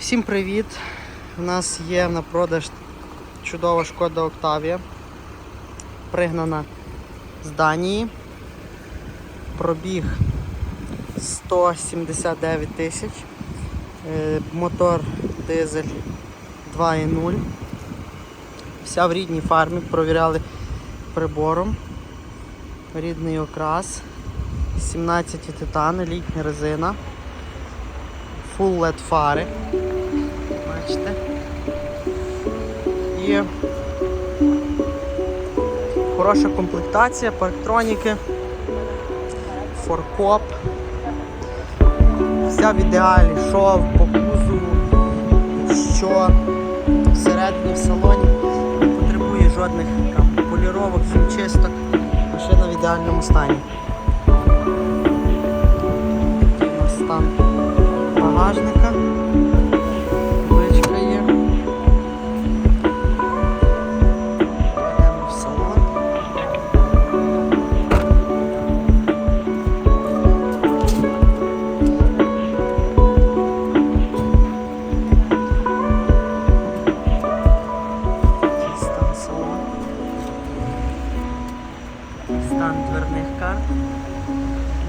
Всім привіт! У нас є на продаж чудова шкода Октавія. Пригнана з Данії. Пробіг 179 тисяч. Е, Мотор дизель 2.0. Вся в рідній фармі, провіряли прибором. Рідний окрас. 17 титани, літня резина. Full LED фари. Бачите. І хороша комплектація, парктроніки, форкоп. Вся в ідеалі, шов по кузову, що всередині в салоні не потребує жодних там, поліровок, хімчисток. Машина в ідеальному стані.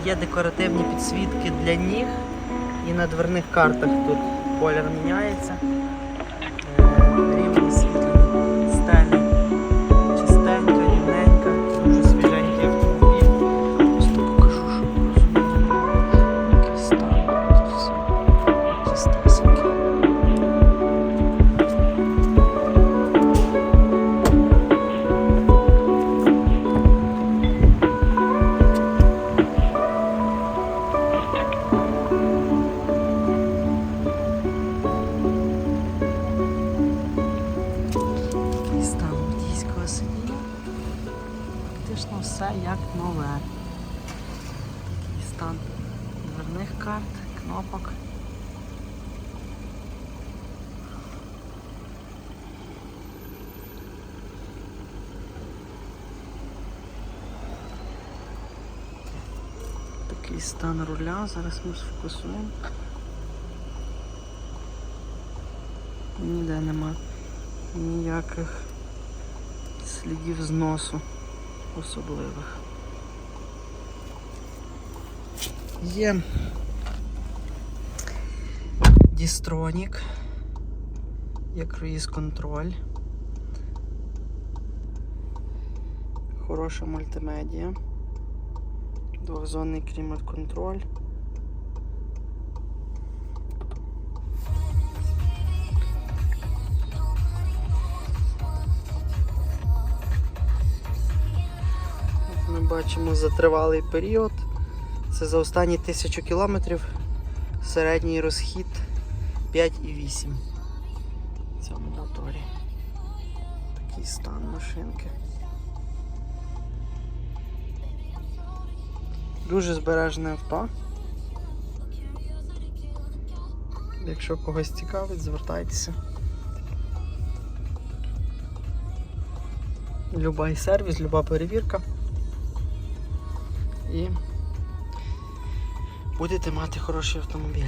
Є декоративні підсвітки для ніг. І на дверних картах тут колір міняється. Фактично все як нове. Такий стан дверних карт, кнопок. Такий стан руля, зараз ми сфокусуємо. Ніде нема ніяких слідів зносу особливих. Є дістронік, є круїз контроль, хороша мультимедія, двохзонний клімат контроль. Бачимо за тривалий період. Це за останні тисячу кілометрів середній розхід 5,8 в цьому моторі. Такий стан машинки. Дуже збережне авто. Якщо когось цікавить, звертайтеся. Любий сервіс, люба перевірка. І будете мати хороший автомобіль.